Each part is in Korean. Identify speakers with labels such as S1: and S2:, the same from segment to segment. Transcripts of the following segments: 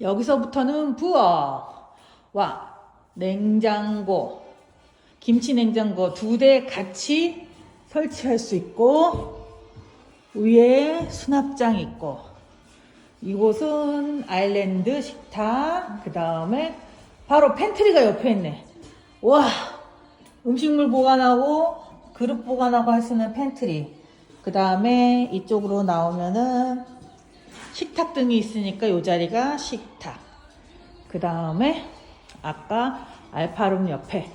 S1: 여기서부터는 부엌. 와, 냉장고, 김치 냉장고 두 대 같이 설치할 수 있고, 위에 수납장 있고, 이곳은 아일랜드 식탁, 그 다음에 바로 팬트리가 옆에 있네. 와, 음식물 보관하고, 그릇 보관하고 할 수 있는 팬트리. 그 다음에 이쪽으로 나오면은 식탁 등이 있으니까 이 자리가 식탁. 그 다음에 아까 알파룸 옆에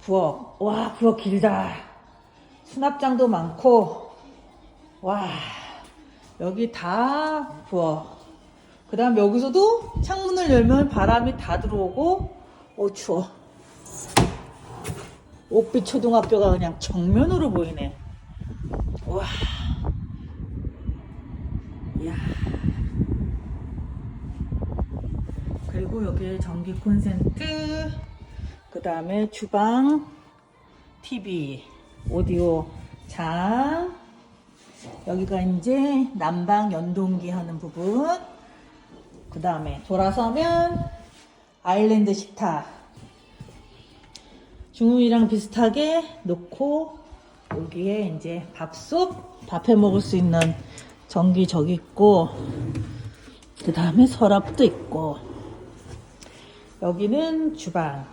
S1: 부엌. 와, 부엌 길다. 수납장도 많고, 와, 여기 다 부엌. 그 다음 여기서도 창문을 열면 바람이 다 들어오고, 오, 추워. 옥빛 초등학교가 그냥 정면으로 보이네. 와. 이야. 그리고 여기에 전기 콘센트, 그 다음에 주방, TV, 오디오 장, 여기가 이제 난방 연동기 하는 부분, 그 다음에 돌아서면 아일랜드 식탁, 중국이랑 비슷하게 놓고 여기에 이제 밥솥 밥해 먹을 수 있는 전기 저기 있고 그 다음에 서랍도 있고 여기는 주방